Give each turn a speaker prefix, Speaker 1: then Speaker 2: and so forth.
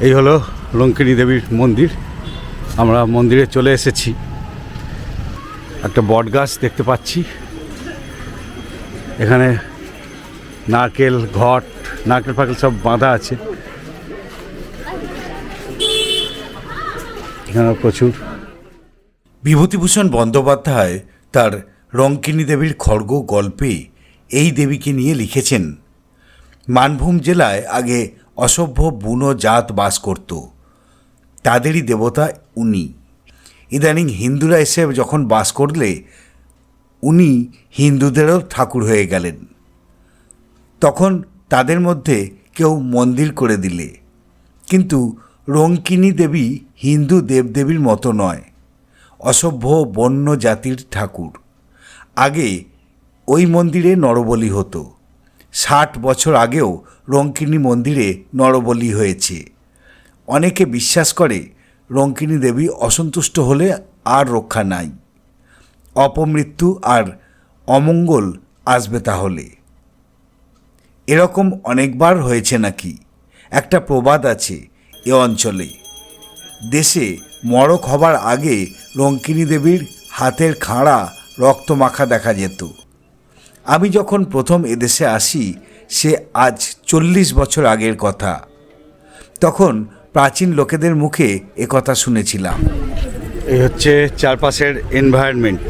Speaker 1: এই হলো রঙ্কিনী দেবীর মন্দির। আমরা মন্দিরে চলে এসেছি। একটা বট গাছ দেখতে পাচ্ছি। এখানে নারকেল, ঘট, নারকেল ফাকেল সব বাঁধা আছে। এখানে প্রচুর।
Speaker 2: বিভূতিভূষণ বন্দ্যোপাধ্যায় তার রঙ্কিনী দেবীর খড়গ গল্পে এই দেবীকে নিয়ে লিখেছেন। মানভূম জেলায় আগে অসভ্য বুনো জাত বাস করত। তাদেরই দেবতা উনি। ইদানিং হিন্দুরা এসে যখন বাস করলে, উনি হিন্দুদেরও ঠাকুর হয়ে গেলেন। তখন তাদের মধ্যে কেউ মন্দির করে দিলে। কিন্তু রঙ্কিনী দেবী হিন্দু দেবদেবীর মতো নয়। অসভ্য বন্য জাতির ঠাকুর। আগে ওই মন্দিরে নরবলি হতো। ষাট বছর আগেও রঙ্কিনী মন্দিরে নরবলি হয়েছে। অনেকে বিশ্বাস করে রঙ্কিনী দেবী অসন্তুষ্ট হলে আর রক্ষা নাই। অপমৃত্যু আর অমঙ্গল আসবে তাহলে। এরকম অনেকবার হয়েছে নাকি? একটা প্রবাদ আছে এ অঞ্চলে। দেশে মড়ক হবার আগে রঙ্কিনী দেবীর হাতের খাঁড়া রক্ত মাখা দেখা যেত। আমি যখন প্রথম এদেশে আসি, সে আজ চল্লিশ বছর আগের কথা। তখন প্রাচীন লোকেদের মুখে কথা শুনেছিলাম।
Speaker 1: এই হচ্ছে চারপাশের এনভায়রনমেন্ট